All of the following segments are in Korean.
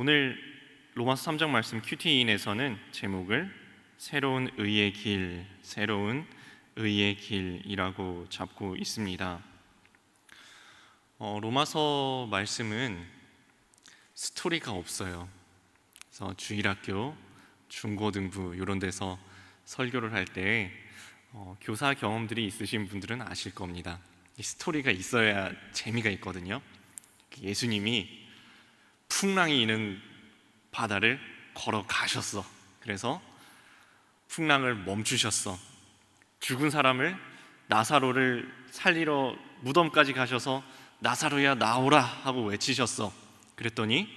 오늘 로마서 3장 말씀 큐티인에서는 제목을 새로운 의의 길, 새로운 의의 길이라고 잡고 있습니다. 어, 로마서 말씀은 스토리가 없어요. 그래서 주일학교, 중고등부 이런 데서 설교를 할때 어, 교사 경험들이 있으신 분들은 아실 겁니다. 이 스토리가 있어야 재미가 있거든요. 예수님이 풍랑이 있는 바다를 걸어 가셨어. 그래서 풍랑을 멈추셨어. 죽은 사람을 나사로를 살리러 무덤까지 가셔서 나사로야 나오라 하고 외치셨어. 그랬더니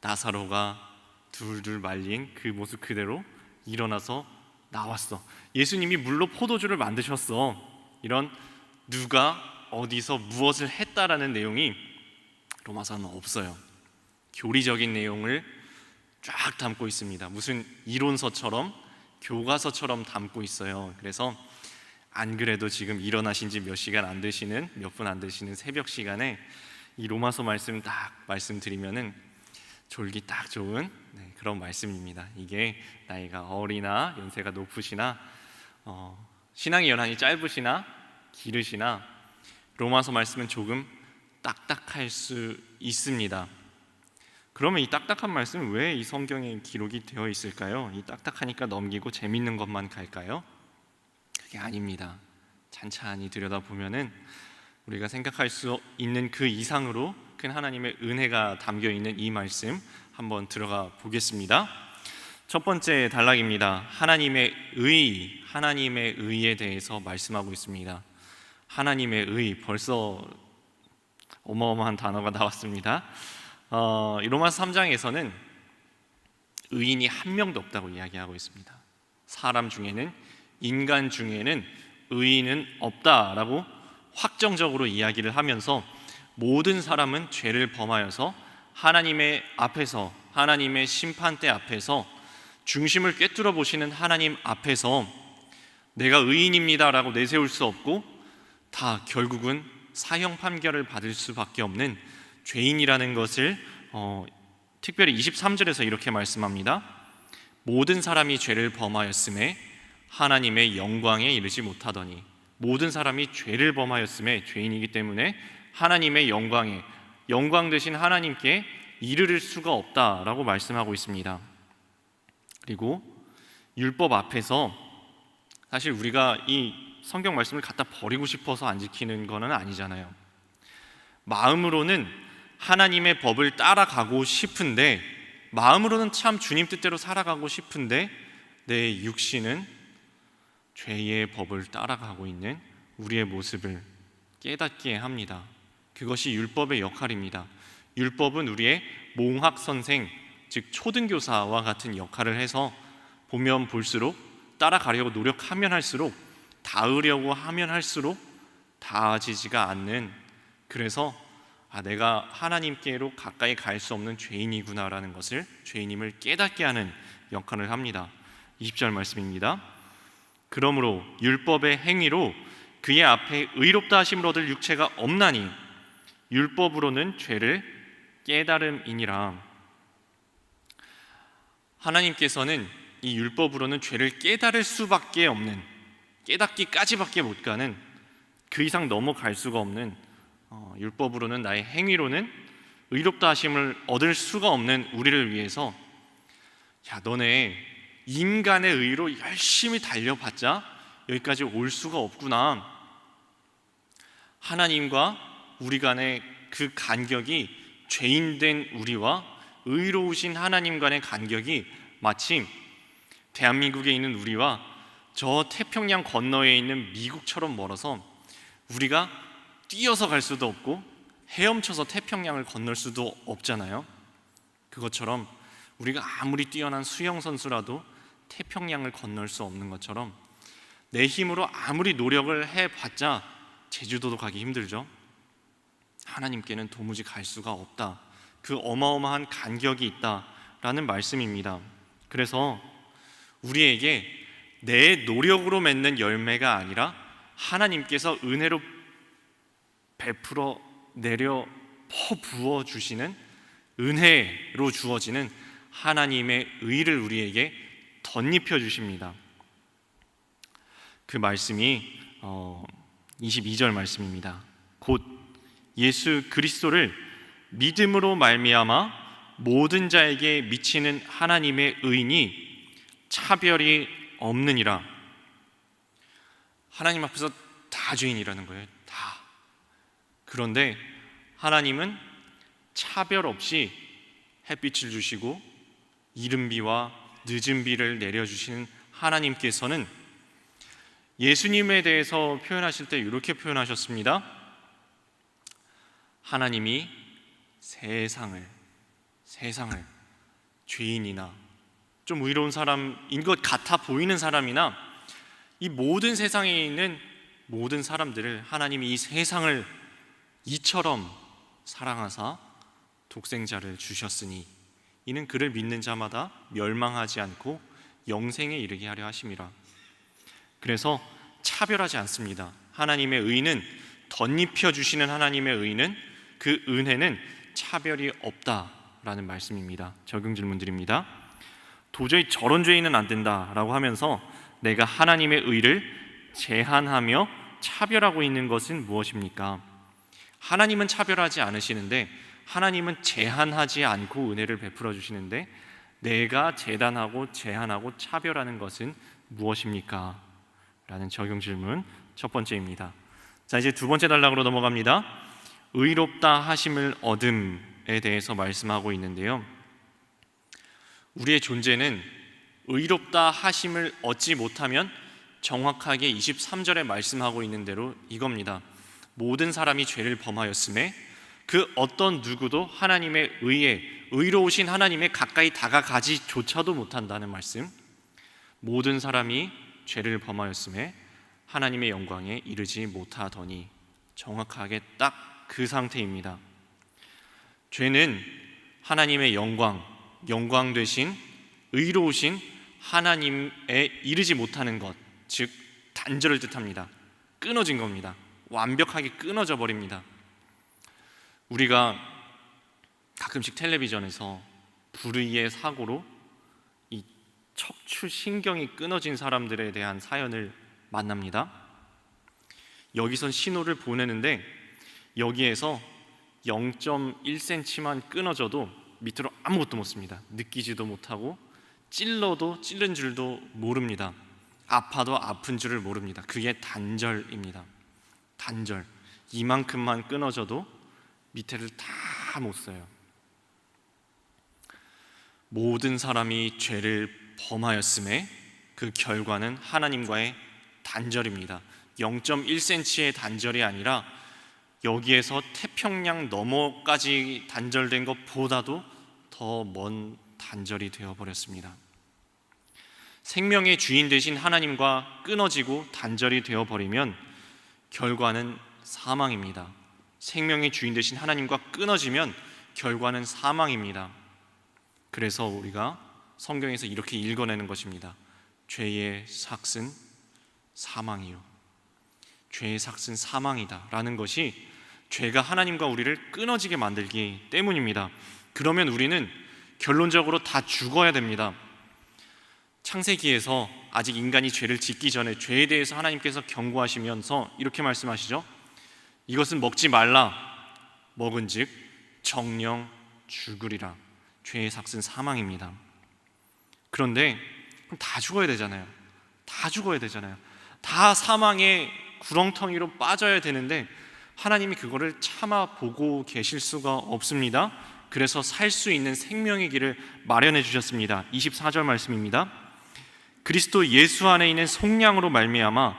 나사로가 둘둘 말린 그 모습 그대로 일어나서 나왔어. 예수님이 물로 포도주를 만드셨어. 이런 누가 어디서 무엇을 했다라는 내용이 로마서는 없어요. 교리적인 내용을 쫙 담고 있습니다. 무슨 이론서처럼 교과서처럼 담고 있어요. 그래서 안 그래도 지금 일어나신 지 몇 시간 안 되시는 몇 분 안 되시는 새벽 시간에 이 로마서 말씀 딱 말씀드리면은 졸기 딱 좋은 네, 그런 말씀입니다. 이게 나이가 어리나 연세가 높으시나 어, 신앙의 연한이 짧으시나 길으시나 로마서 말씀은 조금 딱딱할 수 있습니다. 그러면 이 딱딱한 말씀은 왜이 성경에 기록이 되어 있을까요? 이 딱딱하니까 넘기고 재밌는 것만 갈까요? 그게 아닙니다. 찬찬히 들여다 보면은 우리가 생각할 수 있는 그 이상으로 큰 하나님의 은혜가 담겨 있는 이 말씀 한번 들어가 보겠습니다. 첫 번째 단락입니다. 하나님의 의, 하나님의 의에 대해서 말씀하고 있습니다. 하나님의 의 벌써 어마어마한 단어가 나왔습니다. 어, 로마서 3장에서는 의인이 한 명도 없다고 이야기하고 있습니다. 사람 중에는 인간 중에는 의인은 없다라고 확정적으로 이야기를 하면서 모든 사람은 죄를 범하여서 하나님의 앞에서 하나님의 심판대 앞에서 중심을 꿰뚫어 보시는 하나님 앞에서 내가 의인입니다라고 내세울 수 없고 다 결국은 사형 판결을 받을 수밖에 없는 죄인이라는 것을 어, 특별히 23절에서 이렇게 말씀합니다. 모든 사람이 죄를 범하였음에 하나님의 영광에 이르지 못하더니 모든 사람이 죄를 범하였음에 죄인이기 때문에 하나님의 영광에 영광 되신 하나님께 이르를 수가 없다라고 말씀하고 있습니다. 그리고 율법 앞에서 사실 우리가 이 성경 말씀을 갖다 버리고 싶어서 안 지키는 것은 아니잖아요. 마음으로는 하나님의 법을 따라가고 싶은데 마음으로는 참 주님 뜻대로 살아가고 싶은데 내 육신은 죄의 법을 따라가고 있는 우리의 모습을 깨닫게 합니다. 그것이 율법의 역할입니다. 율법은 우리의 몽학 선생, 즉 초등교사와 같은 역할을 해서 보면 볼수록 따라가려고 노력하면 할수록 닿으려고 하면 할수록 닿아지지가 않는 그래서 아, 내가 하나님께로 가까이 갈 수 없는 죄인이구나라는 것을 죄인임을 깨닫게 하는 역할을 합니다. 20절 말씀입니다. 그러므로 율법의 행위로 그의 앞에 의롭다 하심을 얻을 육체가 없나니 율법으로는 죄를 깨달음이니라. 하나님께서는 이 율법으로는 죄를 깨달을 수밖에 없는 깨닫기까지밖에 못 가는 그 이상 넘어갈 수가 없는 어, 율법으로는 나의 행위로는 의롭다 하심을 얻을 수가 없는 우리를 위해서 야 너네 인간의 의로 열심히 달려봤자 여기까지 올 수가 없구나. 하나님과 우리 간의 그 간격이 죄인된 우리와 의로우신 하나님 간의 간격이 마침 대한민국에 있는 우리와 저 태평양 건너에 있는 미국처럼 멀어서 우리가 뛰어서 갈 수도 없고 헤엄쳐서 태평양을 건널 수도 없잖아요. 그것처럼 우리가 아무리 뛰어난 수영 선수라도 태평양을 건널 수 없는 것처럼 내 힘으로 아무리 노력을 해봤자 제주도도 가기 힘들죠. 하나님께는 도무지 갈 수가 없다. 그 어마어마한 간격이 있다라는 말씀입니다. 그래서 우리에게 내 노력으로 맺는 열매가 아니라 하나님께서 은혜로 베풀어 내려 퍼 부어 주시는 은혜로 주어지는 하나님의 의를 우리에게 덧입혀 주십니다. 그 말씀이 어, 22절 말씀입니다. 곧 예수 그리스도를 믿음으로 말미암아 모든 자에게 미치는 하나님의 의인이 차별이 없느니라. 하나님 앞에서 다 죄인이라는 거예요. 다. 그런데 하나님은 차별 없이 햇빛을 주시고 이른 비와 늦은 비를 내려 주시는 하나님께서는 예수님에 대해서 표현하실 때 이렇게 표현하셨습니다. 하나님이 세상을 세상을 죄인이나 좀 의로운 사람인 것 같아 보이는 사람이나 이 모든 세상에 있는 모든 사람들을 하나님이 이 세상을 이처럼 사랑하사 독생자를 주셨으니 이는 그를 믿는 자마다 멸망하지 않고 영생에 이르게 하려 하심이라. 그래서 차별하지 않습니다. 하나님의 의는 덧입혀 주시는 하나님의 의는 그 은혜는 차별이 없다라는 말씀입니다. 적용 질문 드립니다. 도저히 저런 죄인은 안 된다라고 하면서 내가 하나님의 의를 제한하며 차별하고 있는 것은 무엇입니까? 하나님은 차별하지 않으시는데 하나님은 제한하지 않고 은혜를 베풀어 주시는데 내가 재단하고 제한하고 차별하는 것은 무엇입니까? 라는 적용 질문 첫 번째입니다. 자, 이제 두 번째 단락으로 넘어갑니다. 의롭다 하심을 얻음에 대해서 말씀하고 있는데요. 우리의 존재는 의롭다 하심을 얻지 못하면 정확하게 23절에 말씀하고 있는 대로 이겁니다. 모든 사람이 죄를 범하였음에 그 어떤 누구도 하나님의 의에 의로우신 하나님의 가까이 다가가지조차도 못한다는 말씀. 모든 사람이 죄를 범하였음에 하나님의 영광에 이르지 못하더니 정확하게 딱 그 상태입니다. 죄는 하나님의 영광, 영광 되신 의로우신 하나님에 이르지 못하는 것, 즉 단절을 뜻합니다. 끊어진 겁니다. 완벽하게 끊어져 버립니다. 우리가 가끔씩 텔레비전에서 불의의 사고로 이 척추 신경이 끊어진 사람들에 대한 사연을 만납니다. 여기선 신호를 보내는데 여기에서 0.1cm만 끊어져도 밑으로 아무것도 못 씁니다. 느끼지도 못하고 찔러도 찔른 줄도 모릅니다. 아파도 아픈 줄을 모릅니다. 그게 단절입니다. 단절. 이만큼만 끊어져도 밑에를 다 못 써요. 모든 사람이 죄를 범하였음에 그 결과는 하나님과의 단절입니다. 0.1cm의 단절이 아니라 여기에서 태평양 너머까지 단절된 것보다도 더 먼 단절이 되어 버렸습니다. 생명의 주인 되신 하나님과 끊어지고 단절이 되어 버리면 결과는 사망입니다. 생명의 주인 되신 하나님과 끊어지면 결과는 사망입니다. 그래서 우리가 성경에서 이렇게 읽어내는 것입니다. 죄의 삭은 사망이요. 죄의 삭은 사망이다라는 것이 죄가 하나님과 우리를 끊어지게 만들기 때문입니다. 그러면 우리는 결론적으로 다 죽어야 됩니다. 창세기에서 아직 인간이 죄를 짓기 전에 죄에 대해서 하나님께서 경고하시면서 이렇게 말씀하시죠. 이것은 먹지 말라. 먹은즉 정령 죽으리라. 죄의 삭은 사망입니다. 그런데 다 죽어야 되잖아요. 다 죽어야 되잖아요. 다 사망의 구렁텅이로 빠져야 되는데 하나님이 그거를 참아 보고 계실 수가 없습니다. 그래서 살 수 있는 생명의 길을 마련해 주셨습니다. 24절 말씀입니다. 그리스도 예수 안에 있는 속량으로 말미암아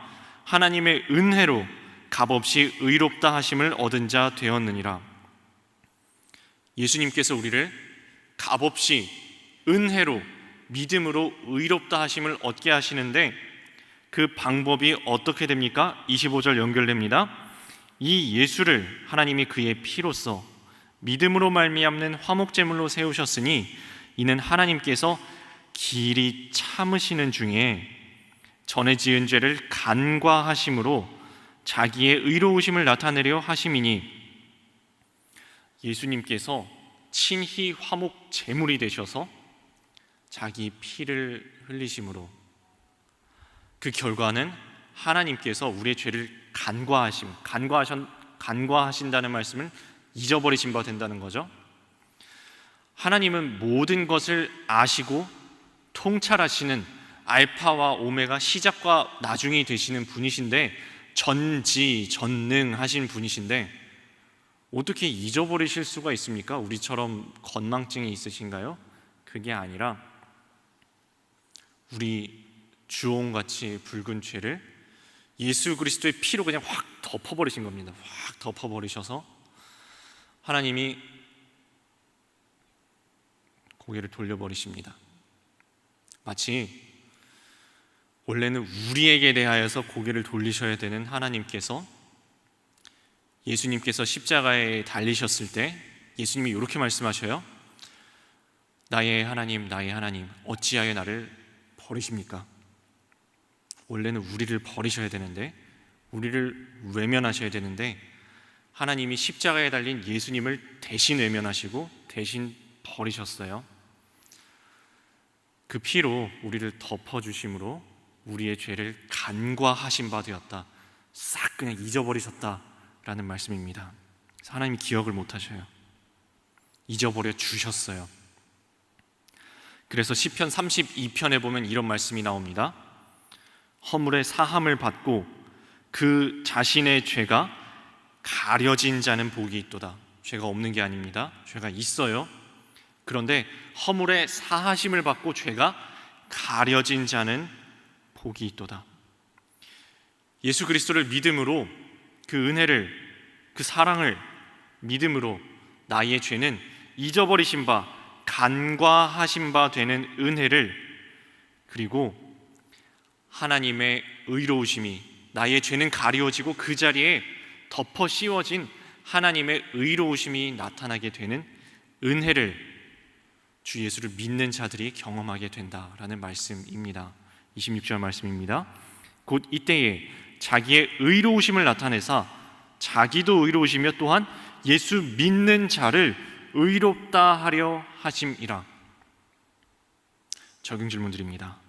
하나님의 은혜로 값없이 의롭다 하심을 얻은 자 되었느니라. 예수님께서 우리를 값없이 은혜로 믿음으로 의롭다 하심을 얻게 하시는데 그 방법이 어떻게 됩니까? 25절 연결됩니다. 이 예수를 하나님이 그의 피로써 믿음으로 말미암는 화목 제물로 세우셨으니 이는 하나님께서 길이 참으시는 중에 전에 지은 죄를 간과하심으로 자기의 의로우심을 나타내려 하심이니 예수님께서 친히 화목 제물이 되셔서 자기 피를 흘리심으로 그 결과는 하나님께서 우리의 죄를 간과하심, 간과하신 간과하신다는 말씀을 잊어버리신 바 된다는 거죠. 하나님은 모든 것을 아시고 통찰하시는 알파와 오메가 시작과 나중이 되시는 분이신데 전지 전능하신 분이신데 어떻게 잊어버리실 수가 있습니까? 우리처럼 건망증이 있으신가요? 그게 아니라 우리 주홍같이 붉은 죄를 예수 그리스도의 피로 그냥 확 덮어버리신 겁니다. 확 덮어버리셔서 하나님이 고개를 돌려버리십니다. 마치 원래는 우리에게 대하여서 고개를 돌리셔야 되는 하나님께서 예수님께서 십자가에 달리셨을 때 예수님이 이렇게 말씀하셔요. 나의 하나님, 나의 하나님, 어찌하여 나를 버리십니까? 원래는 우리를 버리셔야 되는데, 우리를 외면하셔야 되는데, 하나님이 십자가에 달린 예수님을 대신 외면하시고 대신 버리셨어요. 그 피로 우리를 덮어 주심으로 우리의 죄를 간과하신 바 되었다. 싹 그냥 잊어버리셨다라는 말씀입니다. 하나님이 기억을 못 하셔요. 잊어버려 주셨어요. 그래서 시편 32편에 보면 이런 말씀이 나옵니다. 허물의 사함을 받고 그 자신의 죄가 가려진 자는 복이 있도다. 죄가 없는 게 아닙니다. 죄가 있어요. 그런데 허물의 사하심을 받고 죄가 가려진 자는 복이 있도다. 예수 그리스도를 믿음으로 그 은혜를 그 사랑을 믿음으로 나의 죄는 잊어버리신 바 간과하신 바 되는 은혜를 그리고 하나님의 의로우심이 나의 죄는 가리워지고 그 자리에 덮어 씌워진 하나님의 의로우심이 나타나게 되는 은혜를 주 예수를 믿는 자들이 경험하게 된다라는 말씀입니다. 26절 말씀입니다. 곧 이때에 자기의 의로우심을 나타내사 자기도 의로우시며 또한 예수 믿는 자를 의롭다 하려 하심이라. 적용 질문 드립니다.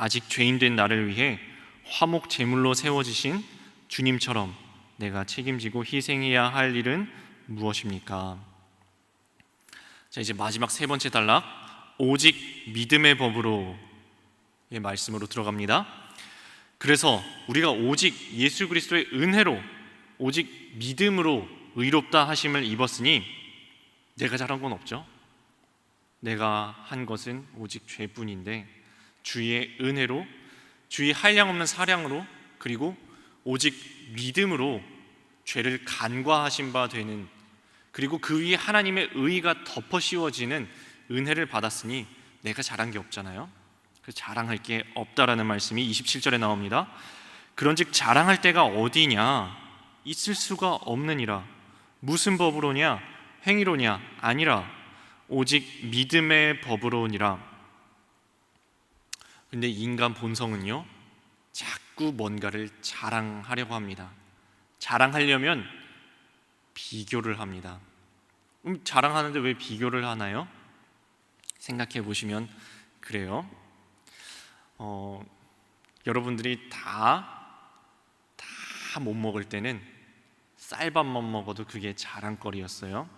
아직 죄인 된 나를 위해 화목 제물로 세워지신 주님처럼 내가 책임지고 희생해야 할 일은 무엇입니까? 자 이제 마지막 세 번째 단락 오직 믿음의 법으로의 말씀으로 들어갑니다. 그래서 우리가 오직 예수 그리스도의 은혜로 오직 믿음으로 의롭다 하심을 입었으니 내가 잘한 건 없죠. 내가 한 것은 오직 죄뿐인데 주의 은혜로 주의 한량 없는 사량으로 그리고 오직 믿음으로 죄를 간과하신 바 되는 그리고 그 위에 하나님의 의가 덮어 씌워지는 은혜를 받았으니 내가 잘한 게 없잖아요. 그 자랑할 게 없다라는 말씀이 27절에 나옵니다. 그런즉 자랑할 때가 어디냐? 있을 수가 없느니라. 무슨 법으로냐? 행위로냐? 아니라 오직 믿음의 법으로니라. 근데 인간 본성은요. 자꾸 뭔가를 자랑하려고 합니다. 자랑하려면 비교를 합니다. 음, 자랑하는데 왜 비교를 하나요? 생각해 보시면 그래요. 어, 여러분들이 다 다 못 먹을 때는 쌀밥만 먹어도 그게 자랑거리였어요.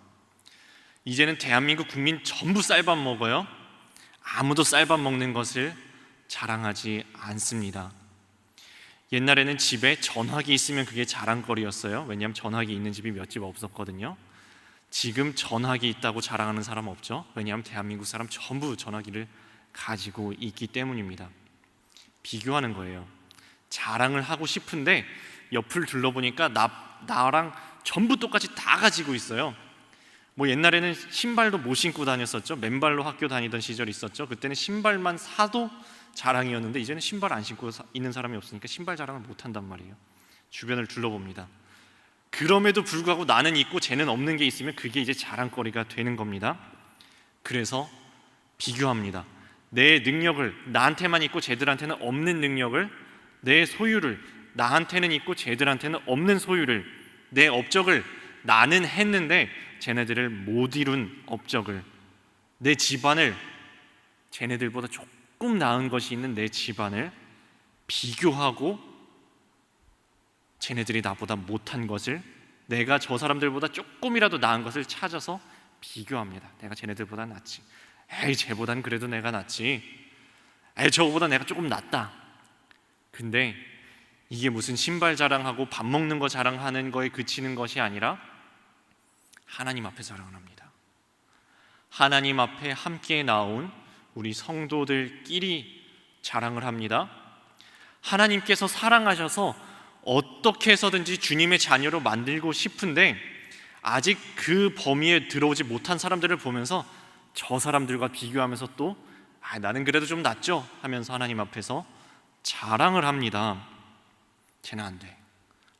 이제는 대한민국 국민 전부 쌀밥 먹어요. 아무도 쌀밥 먹는 것을 자랑하지 않습니다. 옛날에는 집에 전화기 있으면 그게 자랑거리였어요. 왜냐하면 전화기 있는 집이 몇 집 없었거든요. 지금 전화기 있다고 자랑하는 사람 없죠. 왜냐하면 대한민국 사람 전부 전화기를 가지고 있기 때문입니다. 비교하는 거예요. 자랑을 하고 싶은데 옆을 둘러보니까 나, 나랑 전부 똑같이 다 가지고 있어요. 뭐 옛날에는 신발도 못 신고 다녔었죠. 맨발로 학교 다니던 시절이 있었죠. 그때는 신발만 사도 자랑이었는데 이제는 신발 안 신고 있는 사람이 없으니까 신발 자랑을 못 한단 말이에요. 주변을 둘러봅니다. 그럼에도 불구하고 나는 있고 쟤는 없는 게 있으면 그게 이제 자랑거리가 되는 겁니다. 그래서 비교합니다. 내 능력을 나한테만 있고 쟤들한테는 없는 능력을 내 소유를 나한테는 있고 쟤들한테는 없는 소유를 내 업적을 나는 했는데 쟤네들을 못 이룬 업적을 내 집안을 쟤네들보다 조금 나은 것이 있는 내 집안을 비교하고 쟤네들이 나보다 못한 것을 내가 저 사람들보다 조금이라도 나은 것을 찾아서 비교합니다. 내가 쟤네들보다 낫지. 에이 쟤보단 그래도 내가 낫지. 에이 저거보다 내가 조금 낫다. 근데 이게 무슨 신발 자랑하고 밥 먹는 거 자랑하는 거에 그치는 것이 아니라 하나님 앞에 자랑을 합니다. 하나님 앞에 함께 나온 우리 성도들끼리 자랑을 합니다. 하나님께서 사랑하셔서 어떻게 해서든지 주님의 자녀로 만들고 싶은데 아직 그 범위에 들어오지 못한 사람들을 보면서 저 사람들과 비교하면서 또 아, 나는 그래도 좀 낫죠 하면서 하나님 앞에서 자랑을 합니다. 쟤는 안 돼.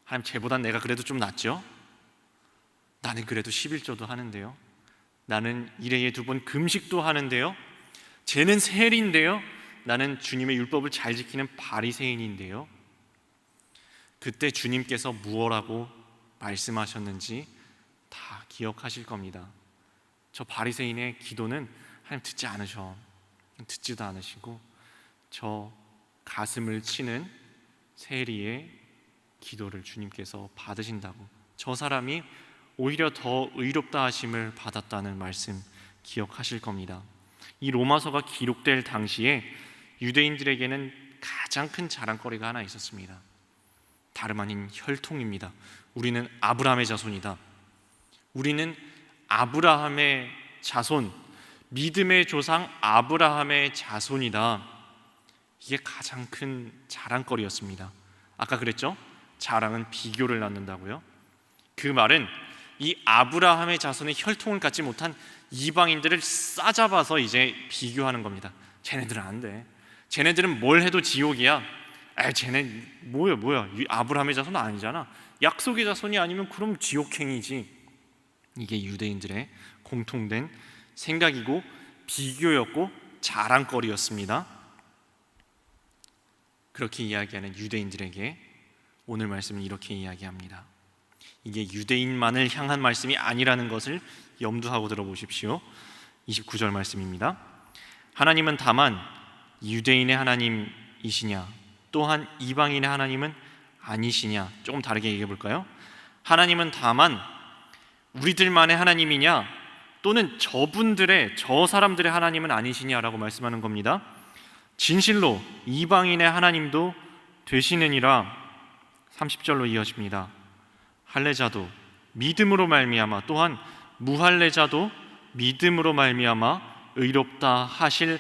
하나님 쟤보단 내가 그래도 좀 낫죠? 나는 그래도 11조도 하는데요. 나는 일회에 두 번 금식도 하는데요. 쟤는 세리인데요. 나는 주님의 율법을 잘 지키는 바리새인인데요. 그때 주님께서 무엇라고 말씀하셨는지 다 기억하실 겁니다. 저 바리새인의 기도는 하나님 듣지 않으셔. 듣지도 않으시고 저 가슴을 치는 세리의 기도를 주님께서 받으신다고. 저 사람이 오히려 더 의롭다 하심을 받았다는 말씀 기억하실 겁니다. 이 로마서가 기록될 당시에 유대인들에게는 가장 큰 자랑거리가 하나 있었습니다. 다름 아닌 혈통입니다. 우리는 아브라함의 자손이다. 우리는 아브라함의 자손, 믿음의 조상 아브라함의 자손이다. 이게 가장 큰 자랑거리였습니다. 아까 그랬죠? 자랑은 비교를 낳는다고요. 그 말은 이 아브라함의 자손의 혈통을 갖지 못한 이방인들을 싸잡아서 이제 비교하는 겁니다. 쟤네들은 안 돼. 쟤네들은 뭘 해도 지옥이야. 에, 쟤네 뭐야 뭐야? 이 아브라함의 자손 아니잖아. 약속의 자손이 아니면 그럼 지옥행이지. 이게 유대인들의 공통된 생각이고 비교였고 자랑거리였습니다. 그렇게 이야기하는 유대인들에게 오늘 말씀은 이렇게 이야기합니다. 이게 유대인만을 향한 말씀이 아니라는 것을 염두하고 들어보십시오. 29절 말씀입니다. 하나님은 다만 유대인의 하나님이시냐 또한 이방인의 하나님은 아니시냐 조금 다르게 얘기해 볼까요? 하나님은 다만 우리들만의 하나님이냐 또는 저분들의 저 사람들의 하나님은 아니시냐라고 말씀하는 겁니다. 진실로 이방인의 하나님도 되시느니라 30절로 이어집니다. 할례자도 믿음으로 말미암아 또한 무할례자도 믿음으로 말미암아 의롭다 하실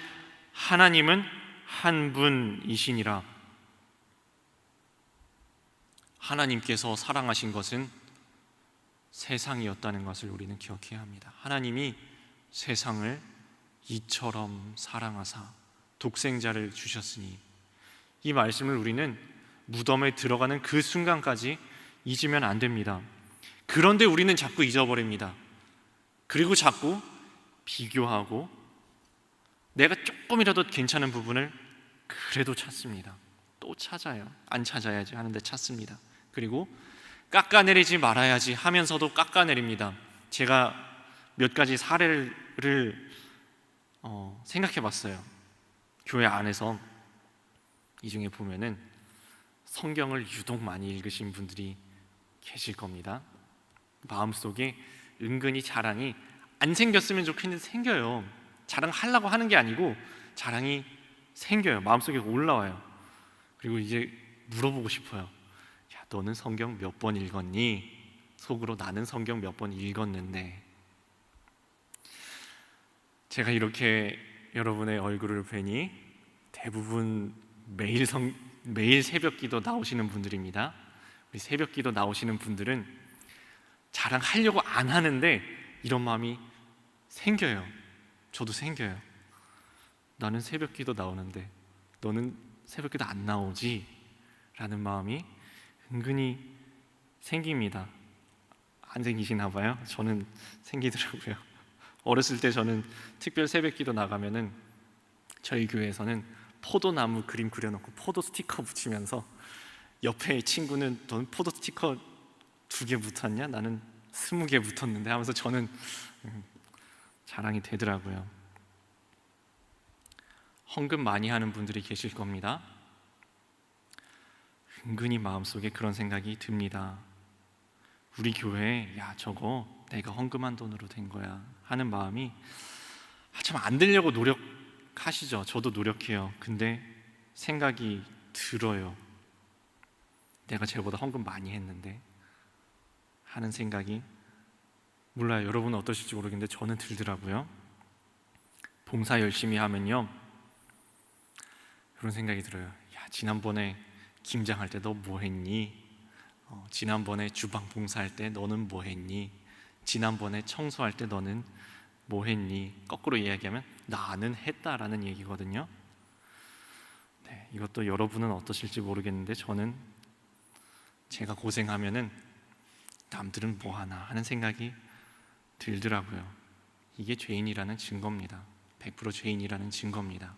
하나님은 한 분이시니라. 하나님께서 사랑하신 것은 세상이었다는 것을 우리는 기억해야 합니다. 하나님이 세상을 이처럼 사랑하사 독생자를 주셨으니 이 말씀을 우리는 무덤에 들어가는 그 순간까지 잊으면 안 됩니다. 그런데 우리는 자꾸 잊어버립니다. 그리고 자꾸 비교하고 내가 조금이라도 괜찮은 부분을 그래도 찾습니다. 또 찾아요. 안 찾아야지 하는데 찾습니다. 그리고 깎아내리지 말아야지 하면서도 깎아내립니다. 제가 몇 가지 사례를 어, 생각해 봤어요. 교회 안에서 이 중에 보면은 성경을 유독 많이 읽으신 분들이 계실 겁니다. 마음속에 은근히 자랑이 안 생겼으면 좋겠는데 생겨요. 자랑하려고 하는 게 아니고 자랑이 생겨요. 마음속에 올라와요. 그리고 이제 물어보고 싶어요. 야, 너는 성경 몇 번 읽었니? 속으로 나는 성경 몇 번 읽었는데. 제가 이렇게 여러분의 얼굴을 뵈니 대부분 매일 성 매일 새벽 기도 나오시는 분들입니다. 우리 새벽 기도 나오시는 분들은 자랑하려고 안 하는데 이런 마음이 생겨요. 저도 생겨요. 나는 새벽 기도 나오는데 너는 새벽 기도 안 나오지? 라는 마음이 은근히 생깁니다. 안 생기시나 봐요. 저는 생기더라고요. 어렸을 때 저는 특별 새벽 기도 나가면은 저희 교회에서는 포도나무 그림 그려놓고 포도 스티커 붙이면서 옆에 친구는 너는 포도 스티커 두 개 붙었냐? 나는 스무 개 붙었는데 하면서 저는 음, 자랑이 되더라고요. 헌금 많이 하는 분들이 계실 겁니다. 은근히 마음속에 그런 생각이 듭니다. 우리 교회 야 저거 내가 헌금한 돈으로 된 거야 하는 마음이 아, 참안 되려고 노력하시죠. 저도 노력해요. 근데 생각이 들어요. 내가 쟤보다 헌금 많이 했는데 하는 생각이 몰라요. 여러분은 어떠실지 모르겠는데 저는 들더라고요. 봉사 열심히 하면요. 그런 생각이 들어요. 야, 지난번에 김장할 때 너 뭐 했니? 어, 지난번에 주방 봉사할 때 너는 뭐 했니? 지난번에 청소할 때 너는 뭐 했니? 거꾸로 이야기하면 나는 했다라는 얘기거든요. 네, 이것도 여러분은 어떠실지 모르겠는데 저는 제가 고생하면은 남들은 뭐 하나 하는 생각이 들더라고요. 이게 죄인이라는 증거입니다. 100% 죄인이라는 증거입니다.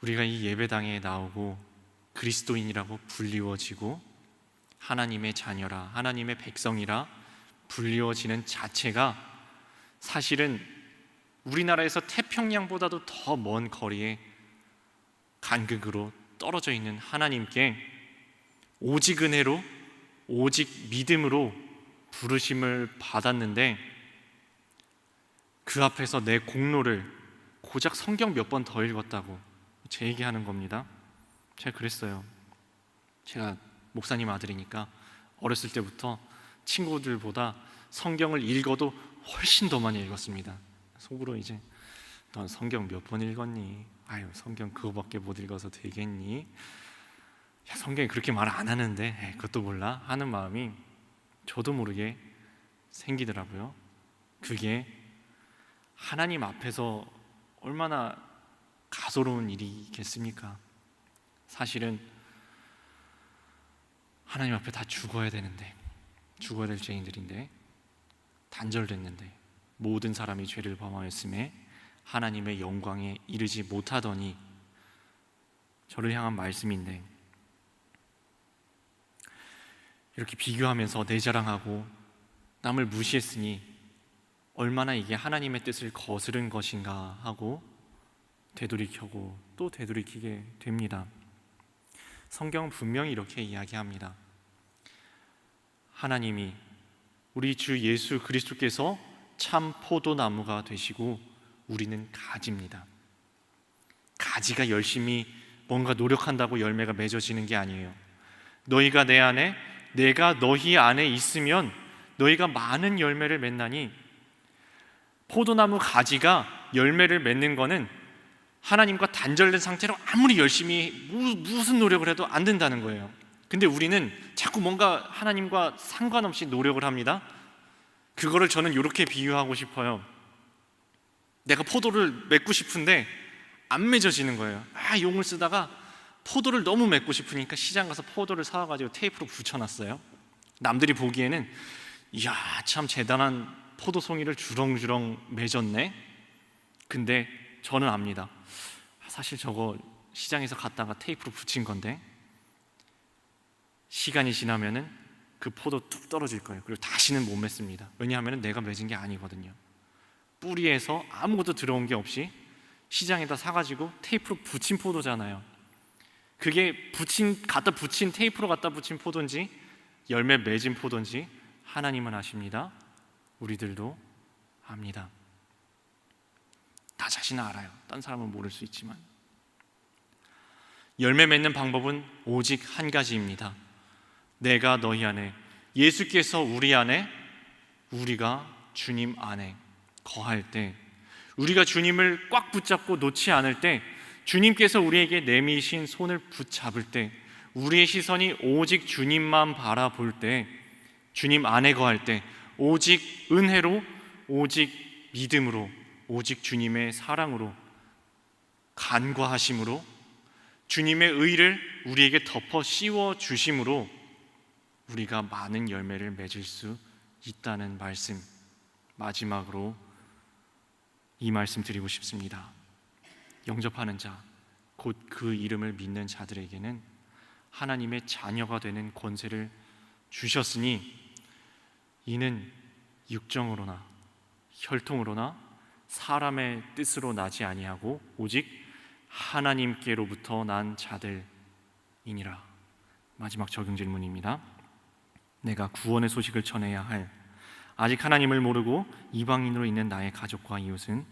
우리가 이 예배당에 나오고 그리스도인이라고 불리워지고 하나님의 자녀라, 하나님의 백성이라 불리워지는 자체가 사실은 우리나라에서 태평양보다도 더 먼 거리에 간극으로 떨어져 있는 하나님께 오직 은혜로 오직 믿음으로 부르심을 받았는데 그 앞에서 내 공로를 고작 성경 몇 번 더 읽었다고 제 얘기하는 겁니다. 제가 그랬어요. 제가 목사님 아들이니까 어렸을 때부터 친구들보다 성경을 읽어도 훨씬 더 많이 읽었습니다. 속으로 이제 넌 성경 몇 번 읽었니? 아유 성경 그거밖에 못 읽어서 되겠니? 야, 성경이 그렇게 말 안 하는데 에이, 그것도 몰라 하는 마음이 저도 모르게 생기더라고요. 그게 하나님 앞에서 얼마나 가소로운 일이겠습니까? 사실은 하나님 앞에 다 죽어야 되는데 죽어야 될 죄인들인데 단절됐는데 모든 사람이 죄를 범하였음에 하나님의 영광에 이르지 못하더니 저를 향한 말씀인데 이렇게 비교하면서 내 자랑하고 남을 무시했으니 얼마나 이게 하나님의 뜻을 거스른 것인가 하고 되돌이켜고 또 되돌이키게 됩니다. 성경은 분명히 이렇게 이야기합니다. 하나님이 우리 주 예수 그리스도께서 참 포도나무가 되시고 우리는 가지입니다. 가지가 열심히 뭔가 노력한다고 열매가 맺어지는 게 아니에요. 너희가 내 안에 내가 너희 안에 있으면 너희가 많은 열매를 맺나니 포도나무 가지가 열매를 맺는 거는 하나님과 단절된 상태로 아무리 열심히 무슨 노력을 해도 안 된다는 거예요. 근데 우리는 자꾸 뭔가 하나님과 상관없이 노력을 합니다. 그거를 저는 이렇게 비유하고 싶어요. 내가 포도를 맺고 싶은데 안 맺어지는 거예요. 아, 용을 쓰다가 포도를 너무 맺고 싶으니까 시장 가서 포도를 사와가지고 테이프로 붙여놨어요. 남들이 보기에는 이야 참 대단한 포도송이를 주렁주렁 맺었네. 근데 저는 압니다. 사실 저거 시장에서 갔다가 테이프로 붙인 건데 시간이 지나면은 그 포도 뚝 떨어질 거예요. 그리고 다시는 못 맺습니다. 왜냐하면 내가 맺은 게 아니거든요. 뿌리에서 아무것도 들어온 게 없이 시장에다 사가지고 테이프로 붙인 포도잖아요. 그게 붙인 갖다 붙인 테이프로 갖다 붙인 포도인지 열매 맺은 포도인지 하나님은 아십니다. 우리들도 압니다. 나 자신은 알아요. 딴 사람은 모를 수 있지만 열매 맺는 방법은 오직 한 가지입니다. 내가 너희 안에 예수께서 우리 안에 우리가 주님 안에 거할 때 우리가 주님을 꽉 붙잡고 놓지 않을 때 주님께서 우리에게 내미신 손을 붙잡을 때 우리의 시선이 오직 주님만 바라볼 때 주님 안에 거할 때 오직 은혜로 오직 믿음으로 오직 주님의 사랑으로 간과하심으로 주님의 의를 우리에게 덮어 씌워 주심으로 우리가 많은 열매를 맺을 수 있다는 말씀 마지막으로 이 말씀 드리고 싶습니다. 영접하는 자, 곧 그 이름을 믿는 자들에게는 하나님의 자녀가 되는 권세를 주셨으니 이는 육정으로나 혈통으로나 사람의 뜻으로 나지 아니하고 오직 하나님께로부터 난 자들이니라. 마지막 적용 질문입니다. 내가 구원의 소식을 전해야 할 아직 하나님을 모르고 이방인으로 있는 나의 가족과 이웃은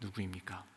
누구입니까?